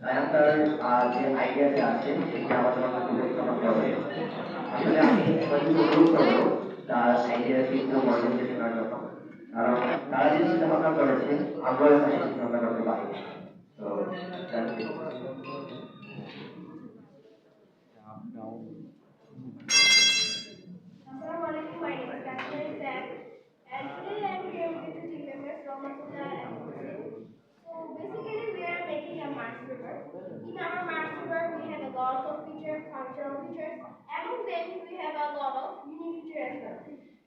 সায়ান্তার যে আইডিয়াটা আছে, সেটা আমাদের বিবেচনা করবে আসলে আমি তার আইডিয়া শোনার জন্য। কারণ তারা যে চিন্তা ভাবনা করেছে আমরাও চিন্তা ভাবনা করতে পারি তো features, functional features. Among them, we have a lot of unique features.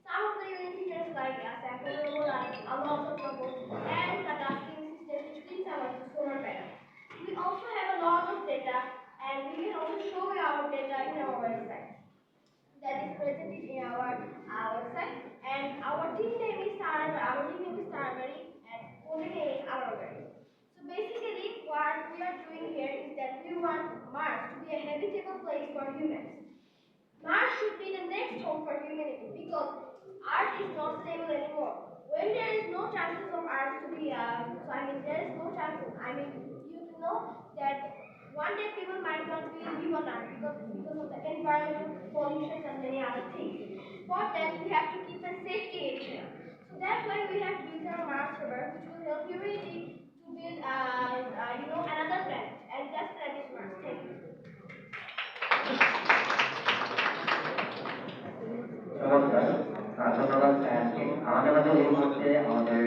Some of the unique features like a roll, like a lot of bubbles, and a dusting system which cleans our solar panel. We also have a lot of data, and we can also show our data in our website that is presented in our, our website. And our team name is Sarah, our team name is Sarabari and full name is Amarabari. So basically, what we are doing here Mars to be a habitable place for humans. Mars should be the next home for humanity because Earth is not stable anymore. When there is no chances of Earth to be, so I mean, there is no chances. I mean, you know that one day people might not be live on Earth because, because of the environment, pollution, and many other things. For that, we have to keep a safety area. So that's why we have built our Mars rover, which will help humanity নমস্কার ধন্যবাদ স্যারকে আমাদের মাঝে এই মুহূর্তে আমাদের